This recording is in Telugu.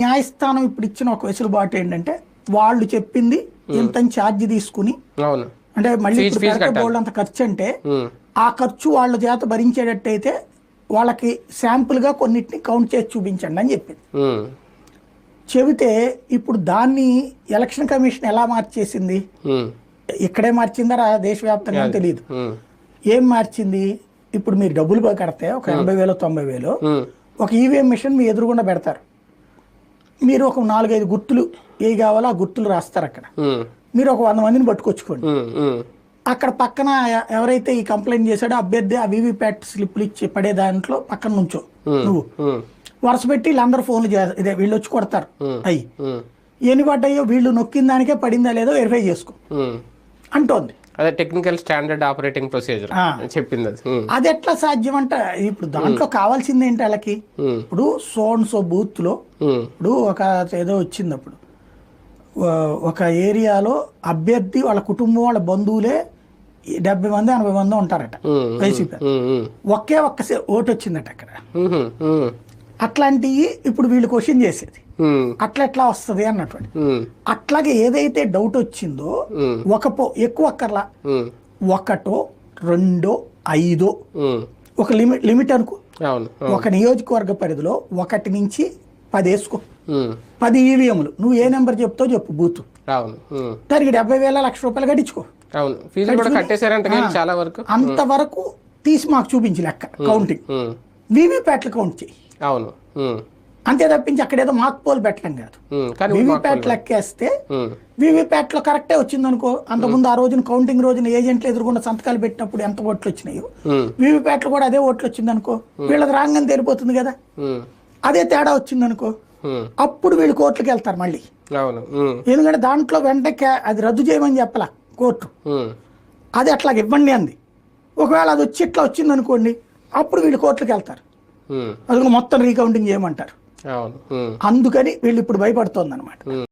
న్యాయస్థానం ఇప్పుడు ఇచ్చిన ఒక వెసులుబాటు ఏంటంటే వాళ్ళు చెప్పింది ఇంత ఛార్జ్ తీసుకుని అంటే మళ్ళీ అంత ఖర్చు అంటే ఆ ఖర్చు వాళ్ళ చేత భరించేటట్టయితే వాళ్ళకి శాంపుల్గా కొన్నిటిని కౌంట్ చేసి చూపించండి అని చెప్పింది. చెబితే ఇప్పుడు దాన్ని ఎలక్షన్ కమిషన్ ఎలా మార్చేసింది? ఇక్కడే మార్చిందా దేశవ్యాప్తంగా తెలియదు ఏం మార్చింది? ఇప్పుడు మీరు డబ్బులు కడితే ఒక ఎనభై వేలు తొంభై వేలు ఒక ఈవీఎం మిషన్ మీ ఎదురుగుండా పెడతారు. మీరు ఒక నాలుగైదు గుర్తులు ఏ కావాలో ఆ గుర్తులు రాస్తారు అక్కడ. మీరు ఒక వంద మందిని పట్టుకొచ్చుకోండి. అక్కడ పక్కన ఎవరైతే ఈ కంప్లైంట్ చేశాడో అభ్యర్థి ఆ వీవీప్యాట్ స్లిప్లు ఇచ్చి పడే దాంట్లో పక్కన నుంచో నువ్వు. వరుస పెట్టి వీళ్ళందరూ ఫోన్లు ఇదే వీళ్ళు వచ్చి కొడతారు. అయ్యి. ఎన్ని పడ్డాయో వీళ్ళు నొక్కిన దానికే పడిందా లేదో వెరిఫై చేసుకో. అంటోంది. అదే టెక్నికల్ స్టాండర్డ్ ఆపరేటింగ్ ప్రొసీజర్. చెప్పింది అది. ఎట్లా సాధ్యం అంట ఇప్పుడు దాంట్లో కావాల్సింది ఏంటి వాళ్ళకి? ఇప్పుడు సోన్ సో బూత్లో ఇప్పుడు ఒక ఏదో వచ్చింది అప్పుడు. ఒక ఏరియాలో అభ్యర్థి వాళ్ళ కుటుంబం వాళ్ళ బంధువులే డెబ్బై మంది ఎనభై మంది ఉంటారట వైసీపీ ఒకే ఒక్క ఓటు వచ్చిందట అక్కడ. అట్లాంటివి ఇప్పుడు వీళ్ళు క్వశ్చన్ చేసేది. అట్లా ఎట్లా వస్తుంది అన్నటువంటి. అట్లాగే ఏదైతే డౌట్ వచ్చిందో ఒక పో ఎక్కువ అక్కర్లా. ఒకటో రెండో ఐదో. ఒక లిమిట్ లిమిట్ అనుకో. ఒక నియోజకవర్గ పరిధిలో ఒకటి నుంచి పది వేసుకో పది ఈవీఎంలు. నువ్వు ఏ నెంబర్ చెప్తావు చెప్పు బూత్. దానికి డెబ్బై వేల లక్ష రూపాయలు కట్టించుకో అంతవరకు తీసి మాకు చూపించి లెక్క కౌంటింగ్. వీవీప్యాట్లు కౌంట్ చేయి. అవును. అంతే తప్పించి అక్కడ ఏదో మాక్ పోల్ పెట్టడం కాదు. వీవీప్యాట్ లెక్కేస్తే వీవీప్యాట్లో కరెక్టే వచ్చింది అనుకో అంతకుముందు ఆ రోజున కౌంటింగ్ రోజున ఏజెంట్లు ఎదురుకుండా సంతకాలు పెట్టినప్పుడు ఎంత ఓట్లు వచ్చినాయో వీవీప్యాట్లో కూడా అదే ఓట్లు వచ్చింది అనుకో వీళ్ళది రాంగని తెలిపోతుంది కదా. అదే తేడా వచ్చింది అనుకో అప్పుడు వీళ్ళు కోర్టులకు వెళ్తారు మళ్ళీ. ఎందుకంటే దాంట్లో వెంటనే అది రద్దు చేయమని చెప్పాల కోర్టు. అది అట్లా ఇవ్వండి అంది. ఒకవేళ అది వచ్చి ఇట్లా వచ్చింది అనుకోండి అప్పుడు వీళ్ళు కోర్టులకు వెళ్తారు. ఉమ్, అది మొత్తం రీకౌంటింగ్ చేయమంటారు. అందుకని వీళ్ళు ఇప్పుడు భయపడుతోంది అనమాట.